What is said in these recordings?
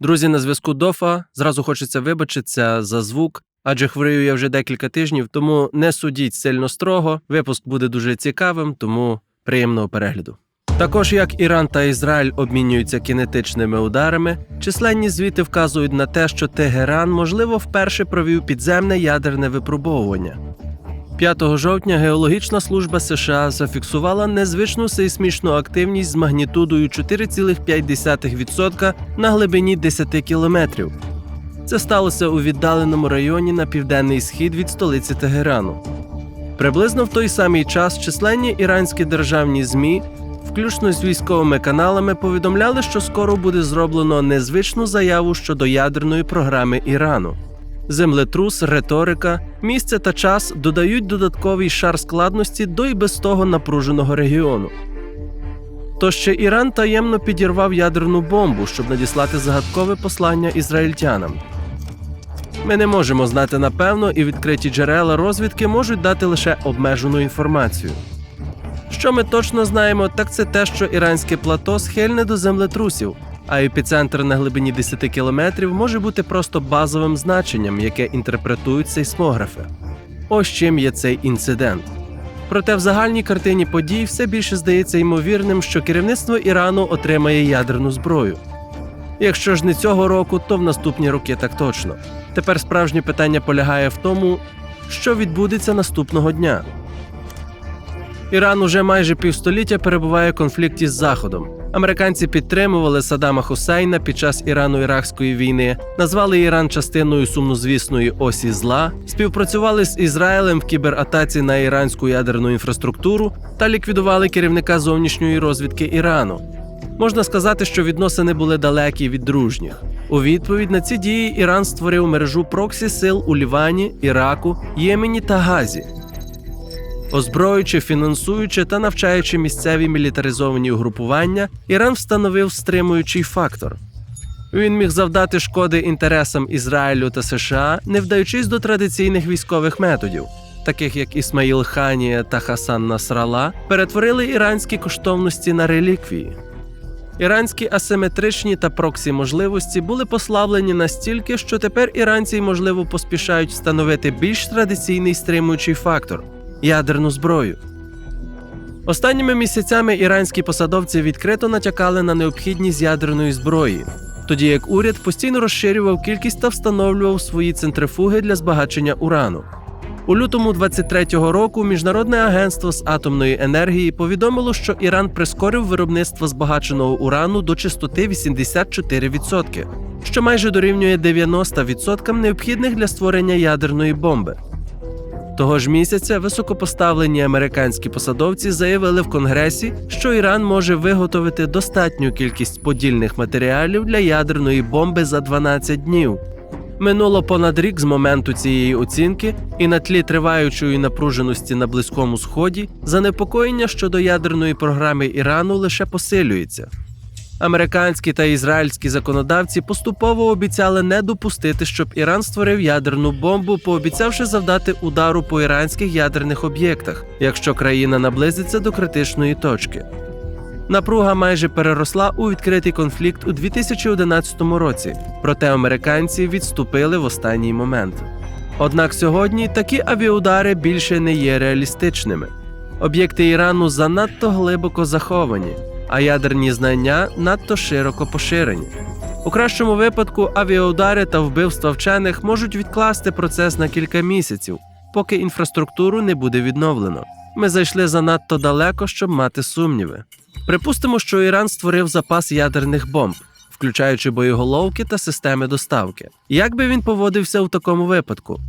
Друзі, на зв'язку Дофа. Зразу хочеться вибачитися за звук, адже хворію я вже декілька тижнів, тому не судіть сильно строго. Випуск буде дуже цікавим, тому приємного перегляду. Також як Іран та Ізраїль обмінюються кінетичними ударами, численні звіти вказують на те, що Тегеран, можливо, вперше провів підземне ядерне випробовування. 5 жовтня Геологічна служба США зафіксувала незвичну сейсмічну активність з магнітудою 4,5% на глибині 10 кілометрів. Це сталося у віддаленому районі на південний схід від столиці Тегерану. Приблизно в той самий час численні іранські державні ЗМІ, включно з військовими каналами, повідомляли, що скоро буде зроблено незвичну заяву щодо ядерної програми Ірану. Землетрус, риторика, місце та час додають додатковий шар складності до і без того напруженого регіону. То ще Іран таємно підірвав ядерну бомбу, щоб надіслати загадкове послання ізраїльтянам. Ми не можемо знати напевно, і відкриті джерела розвідки можуть дати лише обмежену інформацію. Що ми точно знаємо, так це те, що іранське плато схильне до землетрусів, а епіцентр на глибині 10 кілометрів може бути просто базовим значенням, яке інтерпретують сейсмографи. Ось чим є цей інцидент. Проте в загальній картині подій все більше здається ймовірним, що керівництво Ірану отримає ядерну зброю. Якщо ж не цього року, то в наступні роки так точно. Тепер справжнє питання полягає в тому, що відбудеться наступного дня. Іран уже майже півстоліття перебуває в конфлікті з Заходом. Американці підтримували Саддама Хусейна під час Ірано-Іракської війни, назвали Іран частиною сумнозвісної осі зла, співпрацювали з Ізраїлем в кібератаці на іранську ядерну інфраструктуру та ліквідували керівника зовнішньої розвідки Ірану. Можна сказати, що відносини були далекі від дружніх. У відповідь на ці дії Іран створив мережу проксі сил у Лівані, Іраку, Ємені та Газі. Озброюючи, фінансуючи та навчаючи місцеві мілітаризовані угрупування, Іран встановив стримуючий фактор. Він міг завдати шкоди інтересам Ізраїлю та США, не вдаючись до традиційних військових методів, таких як Ісмаїл Ханія та Хасан Насрала, перетворили іранські коштовності на реліквії. Іранські асиметричні та проксі можливості були послаблені настільки, що тепер іранці, можливо, поспішають встановити більш традиційний стримуючий фактор ядерну зброю. Останніми місяцями іранські посадовці відкрито натякали на необхідність ядерної зброї, тоді як уряд постійно розширював кількість та встановлював свої центрифуги для збагачення урану. У лютому 23-го року Міжнародне агентство з атомної енергії повідомило, що Іран прискорив виробництво збагаченого урану до частоти 84%, що майже дорівнює 90% необхідних для створення ядерної бомби. Того ж місяця високопоставлені американські посадовці заявили в Конгресі, що Іран може виготовити достатню кількість подільних матеріалів для ядерної бомби за 12 днів. Минуло понад рік з моменту цієї оцінки, і на тлі триваючої напруженості на Близькому Сході занепокоєння щодо ядерної програми Ірану лише посилюється. Американські та ізраїльські законодавці поступово обіцяли не допустити, щоб Іран створив ядерну бомбу, пообіцявши завдати удару по іранських ядерних об'єктах, якщо країна наблизиться до критичної точки. Напруга майже переросла у відкритий конфлікт у 2011 році, проте американці відступили в останній момент. Однак сьогодні такі авіаудари більше не є реалістичними. Об'єкти Ірану занадто глибоко заховані а ядерні знання надто широко поширені. У кращому випадку авіаудари та вбивства вчених можуть відкласти процес на кілька місяців, поки інфраструктуру не буде відновлено. Ми зайшли занадто далеко, щоб мати сумніви. Припустимо, що Іран створив запас ядерних бомб, включаючи боєголовки та системи доставки. Як би він поводився у такому випадку?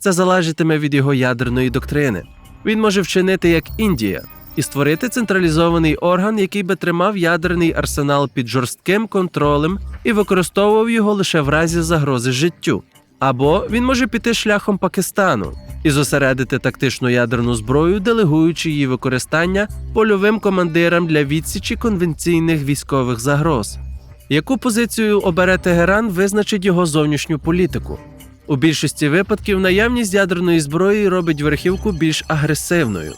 Це залежатиме від його ядерної доктрини. Він може вчинити як Індія, і створити централізований орган, який би тримав ядерний арсенал під жорстким контролем і використовував його лише в разі загрози життю. Або він може піти шляхом Пакистану і зосередити тактичну ядерну зброю, делегуючи її використання польовим командирам для відсічі конвенційних військових загроз. Яку позицію обере Тегеран, визначить його зовнішню політику. У більшості випадків наявність ядерної зброї робить верхівку більш агресивною.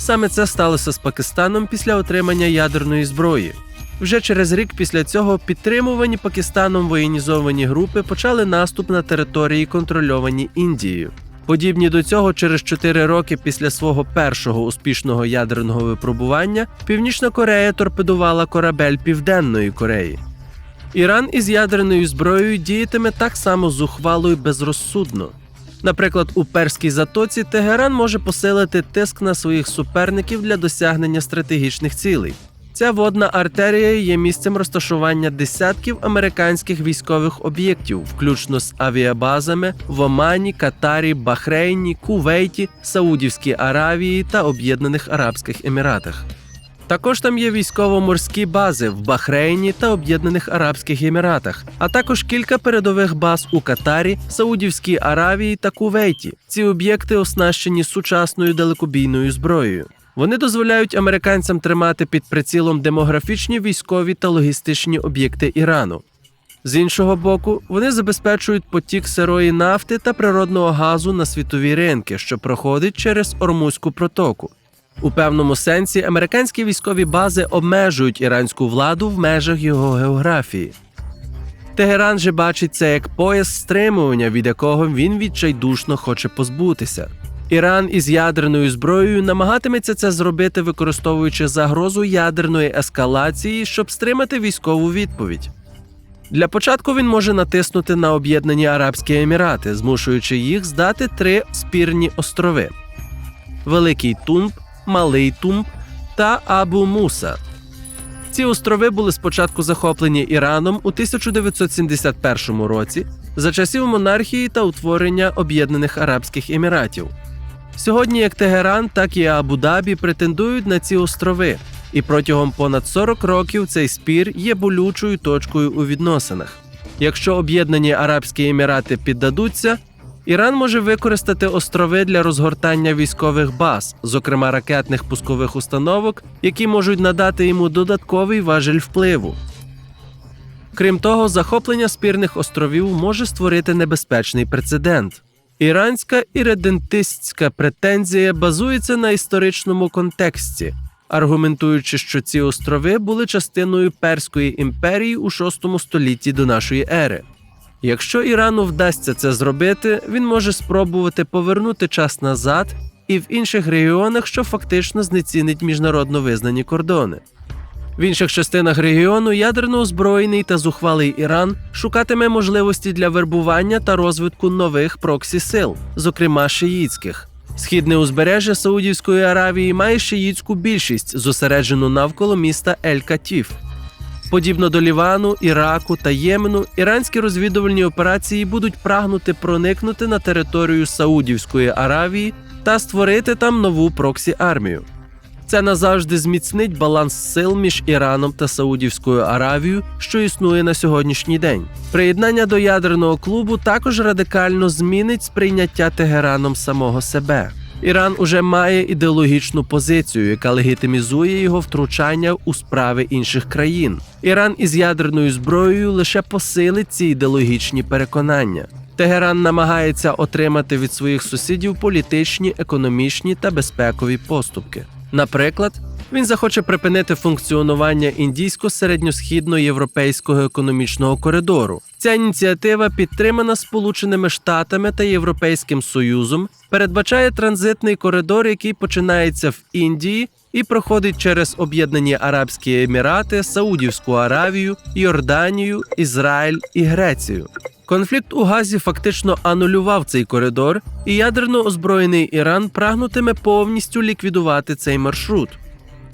Саме це сталося з Пакистаном після отримання ядерної зброї. Вже через рік після цього підтримувані Пакистаном воєнізовані групи почали наступ на території, контрольовані Індією. Подібні до цього, через 4 роки після свого першого успішного ядерного випробування Північна Корея торпедувала корабель Південної Кореї. Іран із ядерною зброєю діятиме так само зухвало і безрозсудно. Наприклад, у Перській затоці Тегеран може посилити тиск на своїх суперників для досягнення стратегічних цілей. Ця водна артерія є місцем розташування десятків американських військових об'єктів, включно з авіабазами в Омані, Катарі, Бахрейні, Кувейті, Саудівській Аравії та Об'єднаних Арабських Еміратах. Також там є військово-морські бази в Бахрейні та Об'єднаних Арабських Еміратах, а також кілька передових баз у Катарі, Саудівській Аравії та Кувейті. Ці об'єкти оснащені сучасною далекобійною зброєю. Вони дозволяють американцям тримати під прицілом демографічні військові та логістичні об'єкти Ірану. З іншого боку, вони забезпечують потік сирої нафти та природного газу на світові ринки, що проходить через Ормузьку протоку. У певному сенсі американські військові бази обмежують іранську владу в межах його географії. Тегеран же бачить це як пояс стримування, від якого він відчайдушно хоче позбутися. Іран із ядерною зброєю намагатиметься це зробити, використовуючи загрозу ядерної ескалації, щоб стримати військову відповідь. Для початку він може натиснути на Об'єднані Арабські Емірати, змушуючи їх здати три спірні острови: Великий Тумб, Малий та Абу Муса. Ці острови були спочатку захоплені Іраном у 1971 році за часів монархії та утворення Об'єднаних Арабських Еміратів. Сьогодні як Тегеран, так і Абу-Дабі претендують на ці острови, і протягом понад 40 років цей спір є болючою точкою у відносинах. Якщо Об'єднані Арабські Емірати піддадуться, Іран може використати острови для розгортання військових баз, зокрема ракетних пускових установок, які можуть надати йому додатковий важель впливу. Крім того, захоплення спірних островів може створити небезпечний прецедент. Іранська іредентистська претензія базується на історичному контексті, аргументуючи, що ці острови були частиною Перської імперії у VI столітті до нашої ери. Якщо Ірану вдасться це зробити, він може спробувати повернути час назад і в інших регіонах, що фактично знецінить міжнародно визнані кордони. В інших частинах регіону ядерно озброєний та зухвалий Іран шукатиме можливості для вербування та розвитку нових проксі сил, зокрема шиїцьких. Східне узбережжя Саудівської Аравії має шиїцьку більшість, зосереджену навколо міста Ель-Катіф. Подібно до Лівану, Іраку та Ємену, іранські розвідувальні операції будуть прагнути проникнути на територію Саудівської Аравії та створити там нову проксі армію. Це назавжди зміцнить баланс сил між Іраном та Саудівською Аравією, що існує на сьогоднішній день. Приєднання до ядерного клубу також радикально змінить сприйняття Тегераном самого себе. Іран уже має ідеологічну позицію, яка легітимізує його втручання у справи інших країн. Іран із ядерною зброєю лише посилить ці ідеологічні переконання. Тегеран намагається отримати від своїх сусідів політичні, економічні та безпекові поступки. Наприклад, він захоче припинити функціонування індійсько-середньосхідно-європейського економічного коридору. Ця ініціатива, підтримана Сполученими Штатами та Європейським Союзом, передбачає транзитний коридор, який починається в Індії і проходить через Об'єднані Арабські Емірати, Саудівську Аравію, Йорданію, Ізраїль і Грецію. Конфлікт у Газі фактично анулював цей коридор, і ядерно озброєний Іран прагнутиме повністю ліквідувати цей маршрут.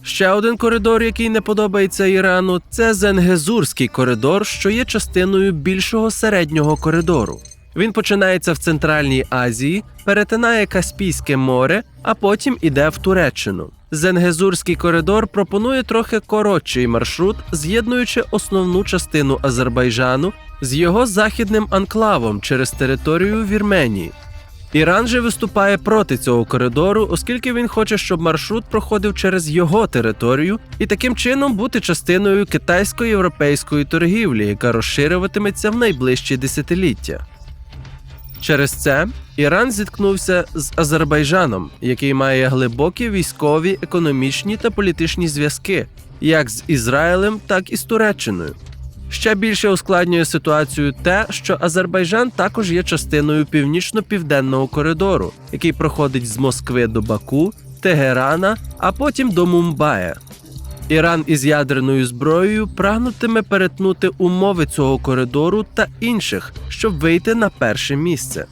Ще один коридор, який не подобається Ірану, це Зенгезурський коридор, що є частиною більшого середнього коридору. Він починається в Центральній Азії, перетинає Каспійське море, а потім іде в Туреччину. Зенгезурський коридор пропонує трохи коротший маршрут, з'єднуючи основну частину Азербайджану з його західним анклавом через територію Вірменії. Іран же виступає проти цього коридору, оскільки він хоче, щоб маршрут проходив через його територію і таким чином бути частиною китайсько-європейської торгівлі, яка розширюватиметься в найближчі десятиліття. Через це Іран зіткнувся з Азербайджаном, який має глибокі військові, економічні та політичні зв'язки як з Ізраїлем, так і з Туреччиною. Ще більше ускладнює ситуацію те, що Азербайджан також є частиною північно-південного коридору, який проходить з Москви до Баку, Тегерана, а потім до Мумбая. Іран із ядерною зброєю прагнутиме перетнути умови цього коридору та інших, щоб вийти на перше місце.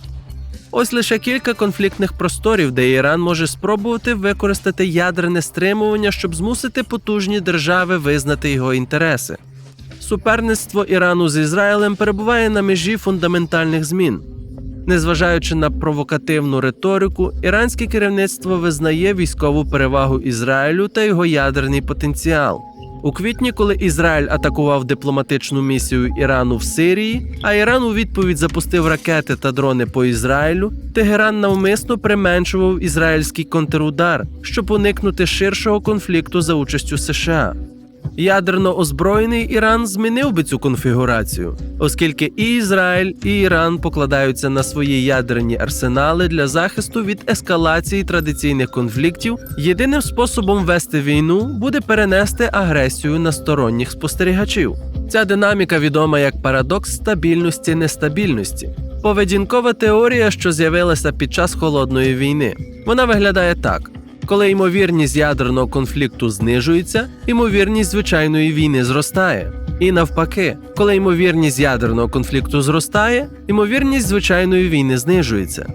Ось лише кілька конфліктних просторів, де Іран може спробувати використати ядерне стримування, щоб змусити потужні держави визнати його інтереси. Суперництво Ірану з Ізраїлем перебуває на межі фундаментальних змін. Незважаючи на провокативну риторику, іранське керівництво визнає військову перевагу Ізраїлю та його ядерний потенціал. У квітні, коли Ізраїль атакував дипломатичну місію Ірану в Сирії, а Іран у відповідь запустив ракети та дрони по Ізраїлю, Тегеран навмисно применшував ізраїльський контрудар, щоб уникнути ширшого конфлікту за участю США. Ядерно озброєний Іран змінив би цю конфігурацію, оскільки і Ізраїль, і Іран покладаються на свої ядерні арсенали для захисту від ескалації традиційних конфліктів. Єдиним способом вести війну буде перенести агресію на сторонніх спостерігачів. Ця динаміка відома як парадокс стабільності нестабільності. Поведінкова теорія, що з'явилася під час холодної війни. Вона виглядає так. Коли ймовірність ядерного конфлікту знижується, ймовірність звичайної війни зростає. І навпаки, коли ймовірність ядерного конфлікту зростає, ймовірність звичайної війни знижується.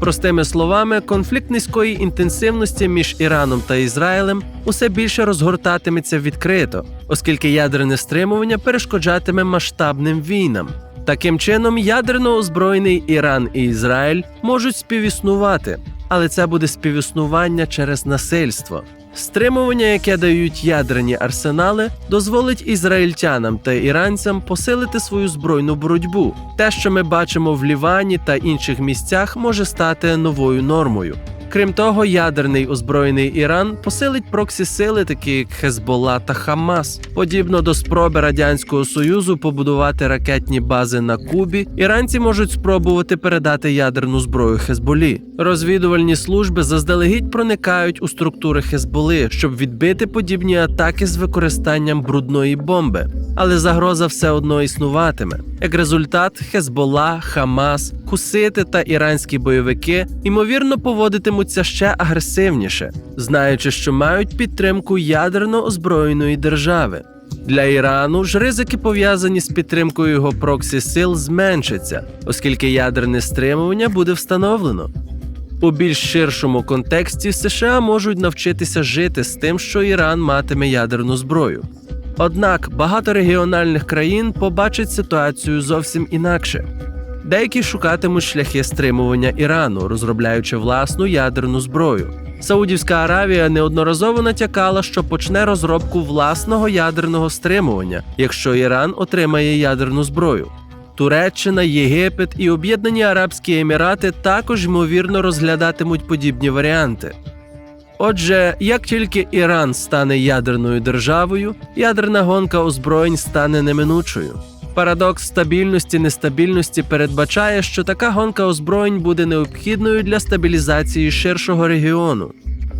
Простими словами, конфлікт низької інтенсивності між Іраном та Ізраїлем усе більше розгортатиметься відкрито, оскільки ядерне стримування перешкоджатиме масштабним війнам. Таким чином, ядерно озброєний Іран і Ізраїль можуть співіснувати, але це буде співіснування через насильство. Стримування, яке дають ядерні арсенали, дозволить ізраїльтянам та іранцям посилити свою збройну боротьбу. Те, що ми бачимо в Лівані та інших місцях, може стати новою нормою. Крім того, ядерний озброєний Іран посилить проксі сили, такі як Хезбола та Хамас. Подібно до спроби радянського союзу побудувати ракетні бази на Кубі, іранці можуть спробувати передати ядерну зброю Хезболі. Розвідувальні служби заздалегідь проникають у структури Хезболи, щоб відбити подібні атаки з використанням брудної бомби. Але загроза все одно існуватиме. Як результат, Хезбола, Хамас, Хусити та іранські бойовики ймовірно поводитимуться ще агресивніше, знаючи, що мають підтримку ядерно озброєної держави. Для Ірану ж ризики пов'язані з підтримкою його проксі сил зменшаться, оскільки ядерне стримування буде встановлено. У більш ширшому контексті США можуть навчитися жити з тим, що Іран матиме ядерну зброю. Однак багато регіональних країн побачать ситуацію зовсім інакше. Деякі шукатимуть шляхи стримування Ірану, розробляючи власну ядерну зброю. Саудівська Аравія неодноразово натякала, що почне розробку власного ядерного стримування, якщо Іран отримає ядерну зброю. Туреччина, Єгипет і Об'єднані Арабські Емірати також ймовірно розглядатимуть подібні варіанти. Отже, як тільки Іран стане ядерною державою, ядерна гонка озброєнь стане неминучою. Парадокс стабільності нестабільності передбачає, що така гонка озброєнь буде необхідною для стабілізації ширшого регіону.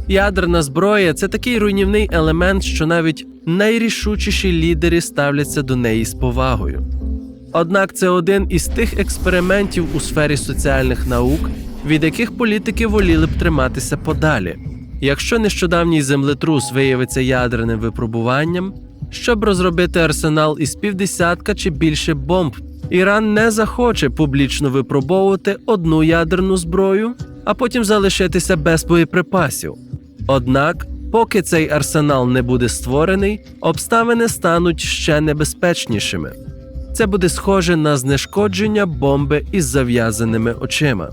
Ядерна зброя це такий руйнівний елемент, що навіть найрішучіші лідери ставляться до неї з повагою. Однак це один із тих експериментів у сфері соціальних наук, від яких політики воліли б триматися подалі. Якщо нещодавній землетрус виявиться ядерним випробуванням, щоб розробити арсенал із півдесятка чи більше бомб, Іран не захоче публічно випробовувати одну ядерну зброю, а потім залишитися без боєприпасів. Однак, поки цей арсенал не буде створений, обставини стануть ще небезпечнішими. Це буде схоже на знешкодження бомби із зав'язаними очима.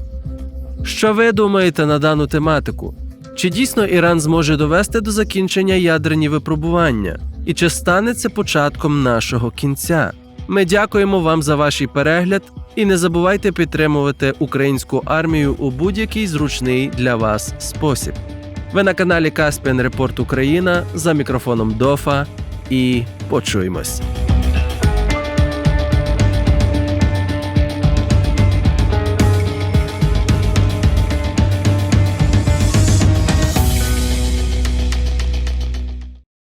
Що ви думаєте на дану тематику? Чи дійсно Іран зможе довести до закінчення ядерні випробування? І чи стане це початком нашого кінця? Ми дякуємо вам за ваш перегляд і не забувайте підтримувати українську армію у будь-який зручний для вас спосіб. Ви на каналі Caspian Report Україна за мікрофоном Дофа і почуємось.